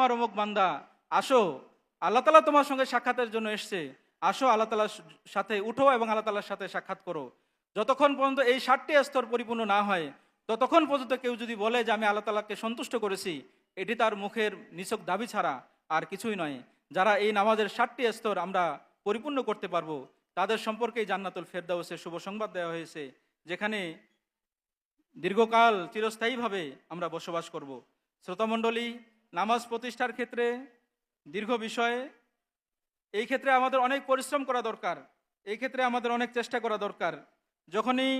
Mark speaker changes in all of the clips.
Speaker 1: আমার অমুক বান্দা, আসো, আল্লাহ তালা তোমার সঙ্গে সাক্ষাতের জন্য এসছে। আসো, আল্লাহ তালার সাথে উঠো এবং আল্লাহ তালার সাথে সাক্ষাৎ করো। যতক্ষণ পর্যন্ত এই ষাটটি স্তর পরিপূর্ণ না হয়, ততক্ষণ পর্যন্ত কেউ যদি বলে যে আমি আল্লাহ তালাকে সন্তুষ্ট করেছি, এটি তার মুখের নিছক দাবি ছাড়া আর কিছুই নয়। যারা এই নামাজের ষাটটি স্তর আমরা পরিপূর্ণ করতে পারব, তাদের সম্পর্কেই জান্নাতুল ফেরদাউসের শুভ সংবাদ দেওয়া হয়েছে, যেখানে দীর্ঘকাল চিরস্থায়ীভাবে আমরা বসবাস করব। শ্রোতামণ্ডলী নামাজ প্রতিষ্ঠার ক্ষেত্রে দীর্ঘ বিষয়ে। এই ক্ষেত্রে আমাদের অনেক পরিশ্রম করা দরকার। এই ক্ষেত্রে আমাদের অনেক চেষ্টা করা দরকার। যখনই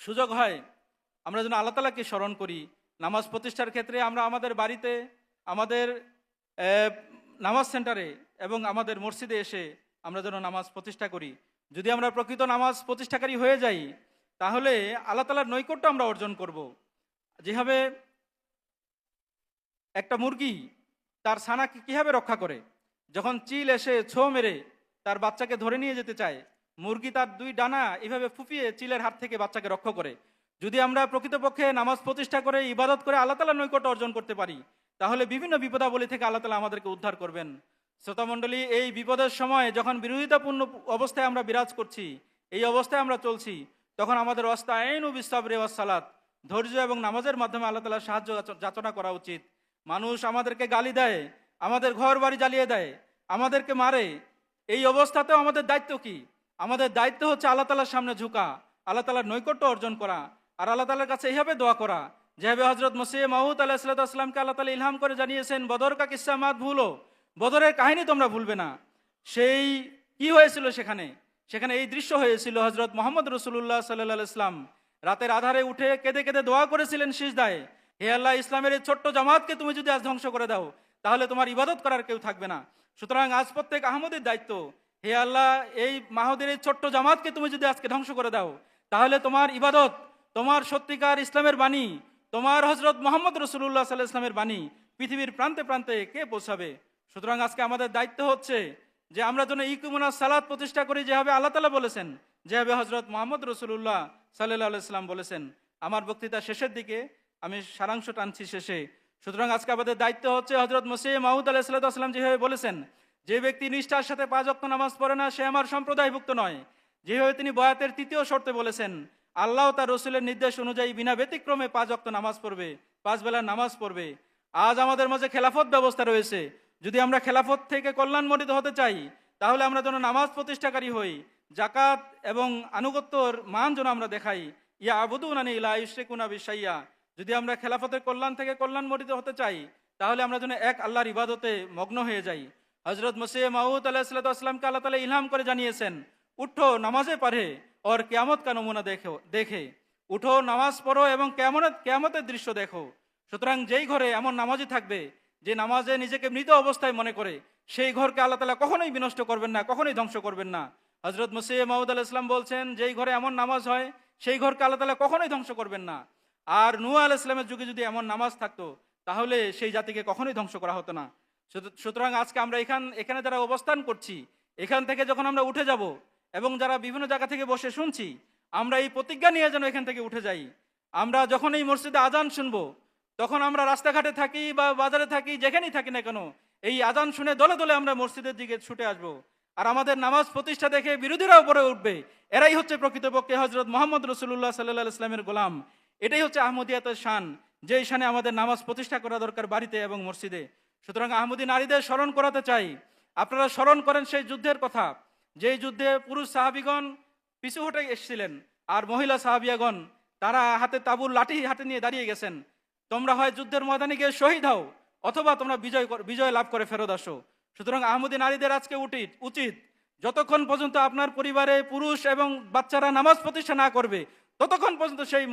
Speaker 1: সুযোগ হয়, আমরা যেন আল্লাহ তালাকে স্মরণ করি। নামাজ প্রতিষ্ঠার ক্ষেত্রে আমরা আমাদের বাড়িতে, আমাদের নামাজ সেন্টারে এবং আমাদের মসজিদে এসে আমরা যেন নামাজ প্রতিষ্ঠা করি। যদি আমরা প্রকৃত নামাজ প্রতিষ্ঠাকারী হয়ে যাই, তাহলে আল্লাহ তালার নৈকট্য আমরা অর্জন করব। যেভাবে একটা মুরগি তার ছানাকে কীভাবে রক্ষা করে? যখন চিল এসে ছো মেরে তার বাচ্চাকে ধরে নিয়ে যেতে চায়, মুরগি তার দুই ডানা এভাবে ফুপিয়ে চিলের হাত থেকে বাচ্চাকে রক্ষা করে। যদি আমরা প্রকৃতপক্ষে নামাজ প্রতিষ্ঠা করে, ইবাদত করে আল্লাহ তালা নৈকট্য অর্জন করতে পারি, তাহলে বিভিন্ন বিপদাবলী থেকে আল্লাহ তালা আমাদেরকে উদ্ধার করবেন। শ্রোতামণ্ডলী এই বিপদের সময় যখন বিরোধিতাপূর্ণ অবস্থায় আমরা বিরাজ করছি, এই অবস্থায় আমরা চলছি, তখন আমাদের অস্তায়ন ও রেওয়াজ সালাত ধৈর্য এবং নামাজের মাধ্যমে আল্লাহ তালার সাহায্য যাচনা করা উচিত। মানুষ আমাদেরকে গালি দেয়, আমাদের ঘর বাড়ি জ্বালিয়ে দেয়, আমাদেরকে মারে। এই অবস্থাতেও আমাদের দায়িত্ব কি? আমাদের দায়িত্ব হচ্ছে আল্লাহ তালার সামনে ঝুঁকা, আল্লাহ তালার নৈকট্য অর্জন করা আর আল্লাহ তালার কাছে এইভাবে দোয়া করা। যেভাবে হজরত মসিহ মাহুদ আল্লাহ সাল্লামকে আল্লাহ তালা ইলহাম করে জানিয়েছেন, বদর কা কিসা ভুলো? বদরের কাহিনী তোমরা ভুলবে না। সেই কি হয়েছিল সেখানে? সেখানে এই দৃশ্য হয়েছিল হজরত মোহাম্মদ রসুল্লাহ সাল্লাহ ইসলাম রাতের আধারে উঠে কেঁদে কেঁদে দোয়া করেছিলেন সিজদায়। হে আল্লাহ, ইসলামের এই ছোট্ট জামাতকে তুমি যদি আজ ধ্বংস করে দাও, তাহলে তোমার ইবাদত করার কেউ থাকবে না। সুতরাং আজ প্রত্যেক আহমদের দায়িত্ব, হে আল্লাহ, এই মাহদের এই ছোট্ট জামাতকে তুমি যদি আজকে ধ্বংস করে দাও, তাহলে তোমার ইবাদত, তোমার সত্যিকার ইসলামের বাণী, তোমার হজরত মোহাম্মদ রসুল্লাহ সাল্লাহ ইসলামের বাণী পৃথিবীর প্রান্তে প্রান্তে কে পৌঁছাবে? সুতরাং আজকে আমাদের দায়িত্ব হচ্ছে যে আমরা যেন ইকুমুনা সালাদ প্রতিষ্ঠা করি, যেভাবে আল্লাহ তালা বলেছেন, যেভাবে হজরত মোহাম্মদ রসুল্লাহ সাল্লাহ ইসলাম বলেছেন। আমার বক্তৃতা শেষের দিকে আমি সারাংশ টানছি শেষে। সুতরাং আজকে আমাদের দায়িত্ব হচ্ছে হজরত মসিহ মাহুদ আলাহ সাল্লাম যেভাবে বলেছেন, যে ব্যক্তি নিষ্ঠার সাথে পাঁচ অক্ত নামাজ পড়ে না, সে আমার সম্প্রদায়ভুক্ত নয়। যেভাবে তিনি বয়াতের তৃতীয় শর্তে বলেছেন, আল্লাহ তার রসুলের নির্দেশ অনুযায়ী বিনা ব্যতিক্রমে পাঁচ অক্ত নামাজ পড়বে, পাঁচ বেলার নামাজ পড়বে। আজ আমাদের মাঝে খেলাফত ব্যবস্থা রয়েছে। যদি আমরা খেলাফত থেকে কল্যাণমণ্ডিত হতে চাই, তাহলে আমরা যেন নামাজ প্রতিষ্ঠাকারী হই। জাকাত এবং আনুগত্যর মান যেন আমরা দেখাই। ইয়া আবুদুনানি ইলা ইশরিকুনা বিশাইয়া। যদি আমরা খেলাফতের কল্যাণ থেকে কল্যাণমণ্ডিত হতে চাই, তাহলে আমরা যেন এক আল্লাহর ইবাদতে মগ্ন হয়ে যাই। হজরত মসিহ মাহুদ আলাহিসামকে আল্লাহ তালা ইলহাম করে জানিয়েছেন, উঠো, নামাজে পারে ওর কেয়ামত কা নমুনা দেখো, দেখে। উঠো, নামাজ পড়ো এবং কেমন কেয়ামতের দৃশ্য দেখো। সুতরাং যেই ঘরে এমন নামাজই থাকবে, যে নামাজে নিজেকে মৃত অবস্থায় মনে করে, সেই ঘরকে আল্লাহ তালা কখনোই বিনষ্ট করবেন না, কখনোই ধ্বংস করবেন না। হজরত মসিহ মাহুদ আল ইসলাম বলছেন, যেই ঘরে এমন নামাজ হয়, সেই ঘরকে আল্লাহ তালা কখনোই ধ্বংস করবেন না। আর নূ আল ইসলামের যুগে যদি এমন নামাজ থাকতো, তাহলে সেই জাতিকে কখনোই ধ্বংস করা হতো না। সুতরাং আজকে আমরা এখান, এখানে যারা অবস্থান করছি, এখান থেকে যখন আমরা উঠে যাব এবং যারা বিভিন্ন জায়গা থেকে বসে শুনছি, আমরা এই প্রতিজ্ঞা নিয়ে যেন এখান থেকে উঠে যাই। আমরা যখন এই মসজিদে আজান শুনব, তখন আমরা রাস্তাঘাটে থাকি বা বাজারে থাকি, যেখানেই থাকি না কেন, এই আজান শুনে দলে দলে আমরা মসজিদের দিকে ছুটে আসব। আর আমাদের নামাজ প্রতিষ্ঠা দেখে বিরোধীরা উপরে উঠবে। এরাই হচ্ছে প্রকৃতপক্ষে হজরত মোহাম্মদ রসুল্লাহ সাল্লাহ ইসলামের গোলাম। এটাই হচ্ছে আহমদিয়াতের শান যেই শানে আমাদের নামাজ প্রতিষ্ঠা করা দরকার বাড়িতে এবং মসজিদে। সুতরাং আহমদী নারীদের স্মরণ করাতে চাই। আপনারা স্মরণ করেন সেই যুদ্ধের কথা যেই যুদ্ধে পুরুষ সাহাবিগণ পিছু হটে এসেছিলেন, আর মহিলা সাহাবিয়াগণ, তারা হাতে তাবুর লাঠি হাতে নিয়ে দাঁড়িয়ে গেছেন। তোমরা হয় যুদ্ধের ময়দানে গিয়ে শহীদ হও, অথবা তোমরা বিজয় বিজয় লাভ করে ফেরত আসো। সুতরাং আহমদী নারীদের আজকে উচিত উচিত, যতক্ষণ পর্যন্ত আপনার পরিবারে পুরুষ এবং বাচ্চারা নামাজ প্রতিষ্ঠা না করবে, ততক্ষণ পর্যন্ত সেই